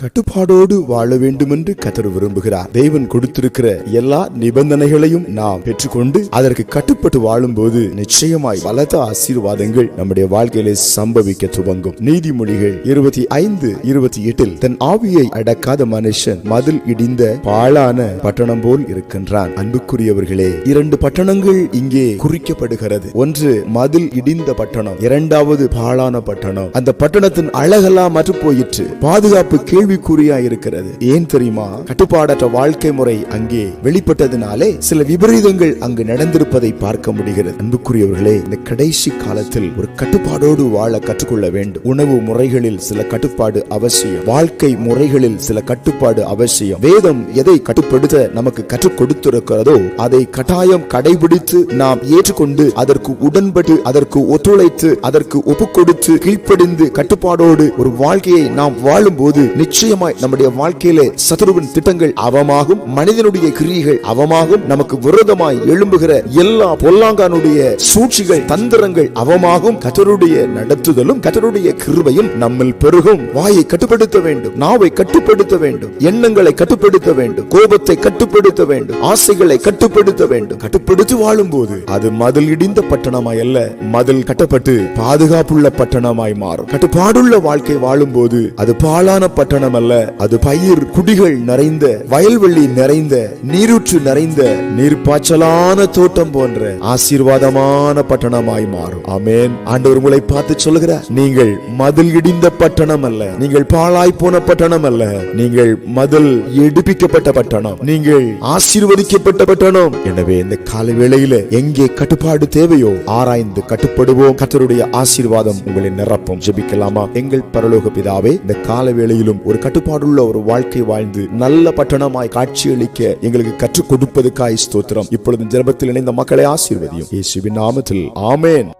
கட்டுப்பாடோடு வாழ வேண்டும் என்று கத்தர் விரும்புகிறார். தேவன் கொடுத்திருக்கிற எல்லா நிபந்தனைகளையும் நாம் பெற்றுக்கொண்டு அதற்கு கட்டுப்பட்டு வாழும்போது நிச்சயமாய் பலத்த ஆசீர்வாதங்கள் நம்முடைய வாழ்க்கையிலே சம்பவிக்க துவங்கும். நீதிமொழிகள் இருபத்தி ஐந்து இருபத்தி எட்டில் தன் ஆவியை அடக்காத மனுஷன் மதில் இடிந்த பாழான பட்டணம் போல் இருக்கின்றான். அன்புக்குரியவர்களே இரண்டு பட்டணங்கள் இங்கே குறிக்கப்படுகிறது. ஒன்று மதில் இடிந்த பட்டணம். இரண்டாவது பாழான பட்டணம். அந்த பட்டணத்தின் அழகெல்லாம் மற்று போயிற்று பாதுகாப்பு கேள்விக்குறியா இருக்கிறது. ஏன் தெரியுமா? கட்டுப்பாடற்ற வாழ்க்கை முறை அங்கே வெளிப்பட்டதுனாலே சில விபரீதங்கள் அங்கு நடந்திருப்பதை பார்க்க முடிகிறது. அன்புக்குரியவர்களே இந்த கடைசி காலத்தில் ஒரு கட்டுப்பாடோடு வாழ கற்றுக்கொள்ள வேண்டும். உணவு முறைகளில் சில கட்டுப்பாடு அவசியம். வாழ்க்கை முறைகளில் சில கட்டுப்பாடு அவசியம். வேதம் எதை கட்டுப்படுத்த நமக்கு கற்றுக் கொடுத்திருக்கிறதோ அதை கட்டாயம் கடைபிடித்து நாம் ஏற்றுக்கொண்டு அதற்கு உடன்பட்டு அதற்கு ஒத்துழைத்து அதற்கு ஒப்பு கொடுத்து கீழ்ப்படிந்து கட்டுப்பாடோடு ஒரு வாழ்க்கையை நாம் வாழும்போது நிச்சயமாய் நம்முடைய வாழ்க்கையிலே சத்ருவின் திட்டங்கள் அவமாகும் மனிதனுடைய கிரியைகள் அவமாகும் நமக்கு விரோதமாய் எழும்புகிற எல்லா பொல்லாங்கானுடைய சூழ்ச்சிகள் தந்திரங்கள் அவமாகும். கத்தருடைய நடத்துதலும் கத்தருடைய கிருபையும் நம்மில் பெருகும். வாயை கட்டுப்படுத்த வேண்டும் நாவை கட்டுப்படுத்த வேண்டும் எண்ணங்களை கட்டுப்படுத்த வேண்டும் கோபத்தை கட்டுப்படுத்த வேண்டும் ஆசைகளை கட்டுப்படுத்த வேண்டும். கட்டுப்படுத்தி வாழும்போது அது மதில் இடிந்த பட்டணமாய் அல்ல மதில் கட்டப்பட்டு பாதுகாப்புள்ள பட்டணமாய் மாறும். கட்டுப்பாடுள்ள வாழ்க்கை வாழும் போது அது பாழான பட்டணம் அல்ல அது பயிர் குடிகள் நிறைந்த வயல்வெளி நிறைந்த நீரூற்று நிறைந்த நீர்ப்பாய்ச்சலான தோட்டம் போன்ற ஆசீர்வாதமான பட்டணமாய் மாறும். ஆமென். ஆண்டவர் உங்களை பார்த்து சொல்லுகிறார் நீங்கள் மதில் இடிந்த பட்டணம் அல்ல நீங்கள் பாழாய் போன பட்டணம் அல்ல நீங்கள் மதில் எடுப்பிக்கப்பட்ட பட்டணம் நீங்கள் ஆசீர்வதிக்கப்பட்ட பட்டணம். எனவே இந்த கால வேளையில எங்கே கட்டுப்பாடு தேவையோ ஆராய்ந்து கட்டுப்படுவோம். கத்தருடைய ஆசீர்வாதம் உங்களை நிரப்பும். ஜெபிக்கலாமா? எங்கள் பரலோக பிதாவே இந்த கால வேளையிலும் ஒரு ஒரு கட்டுப்பாடுள்ள ஒரு வாழ்க்கை வாழ்ந்து நல்ல பட்டணமாய் காட்சியளிக்க எங்களுக்கு கற்றுக் கொடுப்பதுக்காய் ஸ்தோத்திரம். இப்பொழுது ஜெபத்தில் இணைந்த மக்களை ஆசீர்வதியும். இயேசுவின் நாமத்தில். ஆமேன்.